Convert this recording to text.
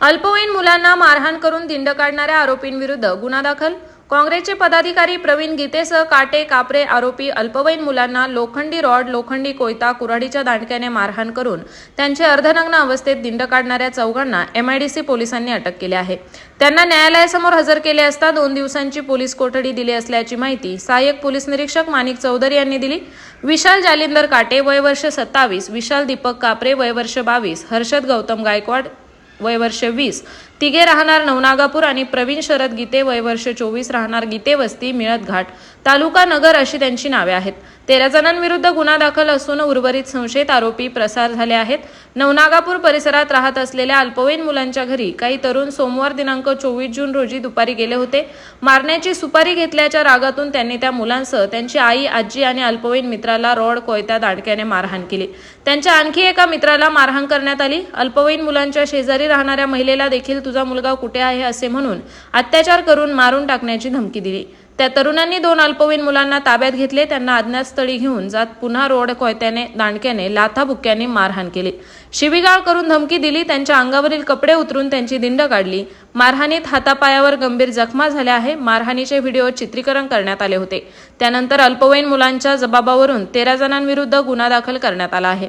अल्पवयीन मुलांना मारहाण करून दिंड काढणाऱ्या आरोपींविरुद्ध गुन्हा दाखल. काँग्रेसचे पदाधिकारी प्रवीण गीतेसह काटे कापरे आरोपी अल्पवयीन मुलांना लोखंडी रॉड लोखंडी कोयता कुऱ्हाडीच्या दांडक्याने मारहाण करून त्यांचे अर्धनग्न अवस्थेत दिंड काढणाऱ्या चौघांना एमआयडीसी पोलिसांनी अटक केली आहे. त्यांना न्यायालयासमोर हजर केले असता दोन दिवसांची पोलीस कोठडी दिली असल्याची माहिती सहाय्यक पोलीस निरीक्षक माणिक चौधरी यांनी दिली. विशाल जालिंदर काटे वय वर्ष सत्तावीस विशाल दीपक कापरे वय वर्ष बावीस हर्षद गौतम गायकवाड वय वर्ष वीस. तिघे राहणार नवनागापूर आणि प्रवीण शरद गीते वय वर्ष चोवीस राहणार गीते वस्ती मिळत घाट. तालुका नगर अशी त्यांची नावे आहेत. तेरा जणांविरुद्ध गुन्हा दाखल असून उर्वरित संशयित आरोपी प्रसार झाले आहेत. नवनागापूर परिसरात राहत असलेल्या अल्पवयीन मुलांच्या घरी काही तरुण सोमवार दिनांक चोवीस जून रोजी दुपारी गेले होते. मारण्याची सुपारी घेतल्याच्या रागातून त्यांनी त्या मुलांसह त्यांची आई आजी आणि अल्पवयीन मित्राला रॉड कोयत्या दांडक्याने मारहाण केली. त्यांच्या आणखी एका मित्राला मारहाण करण्यात आली. अल्पवयीन मुलांच्या शेजारी राहणाऱ्या महिलेला देखील तुझा मुलगा कुठे आहे असे म्हणून अत्याचार करून मारून टाकण्याची धमकी दिली. त्या तरुणांनी दोन अल्पवयीन मुलांना ताब्यात घेतले. त्यांना अज्ञातस्थळी घेऊन जात पुन्हा रोड कोयत्याने दांडक्याने लाथाबुक्क्याने मारहाण केली. शिवीगाळ करून धमकी दिली. त्यांच्या अंगावरील कपडे उतरून त्यांची दिंड काढली. मारहाणीत हातापायावर गंभीर जखमा झाल्या आहे. मारहाणीचे व्हिडिओ चित्रीकरण करण्यात आले होते. त्यानंतर अल्पवयीन मुलांच्या जबाबावरून तेरा जणांविरुद्ध गुन्हा दाखल करण्यात आला आहे.